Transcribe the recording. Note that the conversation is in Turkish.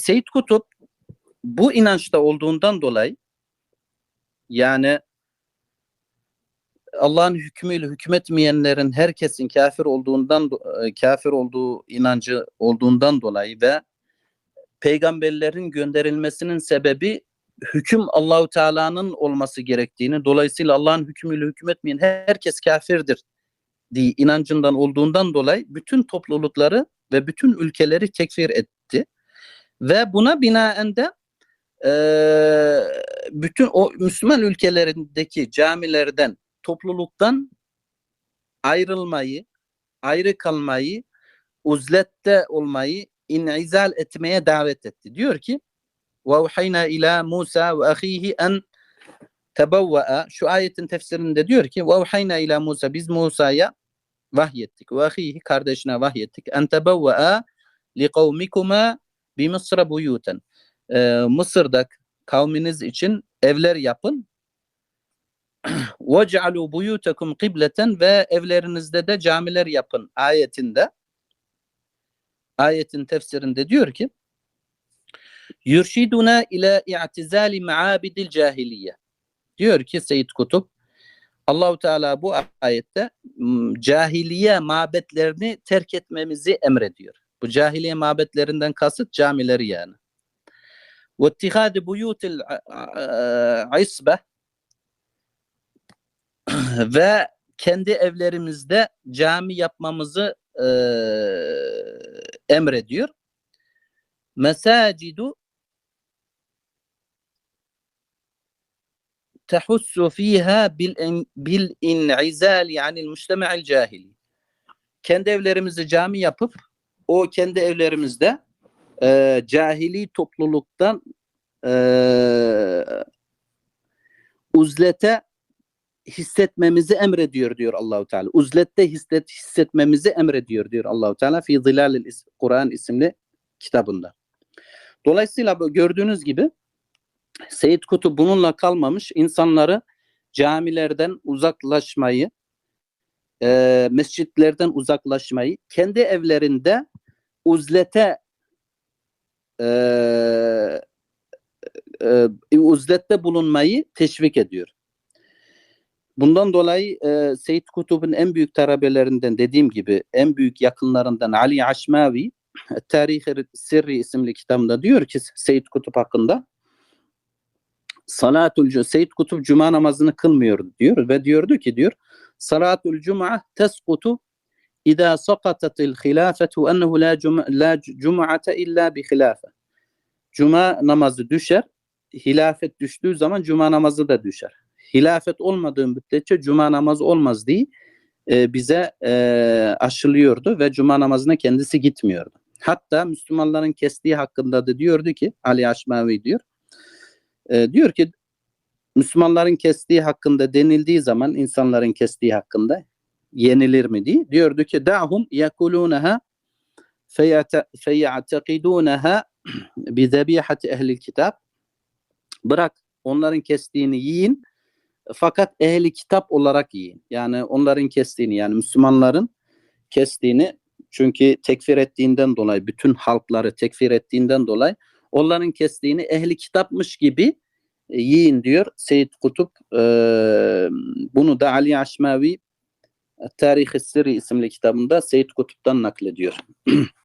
Seyyid Kutup bu inançta olduğundan dolayı yani Allah'ın hükmüyle hükmetmeyenlerin herkesin kafir olduğundan e, kafir olduğu inancı olduğundan dolayı ve peygamberlerin gönderilmesinin sebebi hüküm Allahu Teala'nın olması gerektiğini dolayısıyla Allah'ın hükmüyle hükmetmeyen herkes kafirdir diye inancından olduğundan dolayı bütün toplulukları ve bütün ülkeleri tekfir etti. Ve buna binaen de eee, bütün o Müslüman ülkelerindeki camilerden, topluluktan ayrılmayı, ayrı kalmayı, uzlette olmayı, inizal etmeye davet etti. Diyor ki وَاُحَيْنَا ila Musa ve ahihi en tebevve'a şu ayetin tefsirinde diyor ki وَاُحَيْنَا ila Musa biz Musa'ya vahyettik ve ahihi kardeşine vahyettik en tebevve'a li kavmikuma bi Mısır'a buyuten Ee, Mısır'da kavminiz için evler yapın وَجْعَلُوا بُيُوتَكُمْ قِبْلَةً ve evlerinizde de camiler yapın ayetinde ayetin tefsirinde diyor ki yurşiduna ila i'tizali maabidil cahiliye diyor ki Seyyid Kutup Allahu Teala bu ayette m, cahiliye mabetlerini terk etmemizi emrediyor. Bu cahiliye mabetlerinden kasıt camileri yani. İttihadi buyutil isbe ve kendi evlerimizde cami yapmamızı eee, emrediyor. Mesacidu tehussu fiha bil, bil in'izali anil mujtema'il cahili. Kendi evlerimizi cami yapıp o kendi evlerimizde eee, cahili topluluktan eee, uzlete hissetmemizi emrediyor diyor Allahu Teala. Uzlette hisset, hissetmemizi emrediyor diyor Allahu Teala fi Zilalil Kur'an isimli kitabında. Dolayısıyla gördüğünüz gibi Seyyid Kutup bununla kalmamış insanları camilerden uzaklaşmayı, e, mescitlerden uzaklaşmayı, kendi evlerinde uzlete e, e, uzlette bulunmayı teşvik ediyor. Bundan dolayı e, Seyyid Kutub'un en büyük talebelerinden dediğim gibi en büyük yakınlarından Ali Aşmavi Tarih-i Sirri isimli kitabında diyor ki Seyyid Kutup hakkında Salatul Seyyid Kutup cuma namazını kılmıyordu diyor ve diyordu ki diyor Salatul Cuma teskutu İza sakatatil hilafetu ennehu la cum la cum'ate illa bi hilafe. Cuma namazı düşer. Hilafet düştüğü zaman cuma namazı da düşer. Hilafet olmadığı müddetçe cuma namazı olmaz diye e, bize e, aşılıyordu ve cuma namazına kendisi gitmiyordu. Hatta Müslümanların kestiği hakkında da diyordu ki Ali Aşmavi diyor. e, diyor ki Müslümanların kestiği hakkında denildiği zaman insanların kestiği hakkında yenilir mi diye diyordu ki da'hum yakulunaha feyatekidunaha bi zebihati ehlil kitap bırak onların kestiğini yiyin fakat ehli kitap olarak yiyin. Yani onların kestiğini yani Müslümanların kestiğini çünkü tekfir ettiğinden dolayı bütün halkları tekfir ettiğinden dolayı onların kestiğini ehli kitapmış gibi e, yiyin diyor Seyyid Kutup. Eee, bunu da Ali Aşmavi Tarih-i Sirri isimli kitabında Seyyid Kutup'tan naklediyor.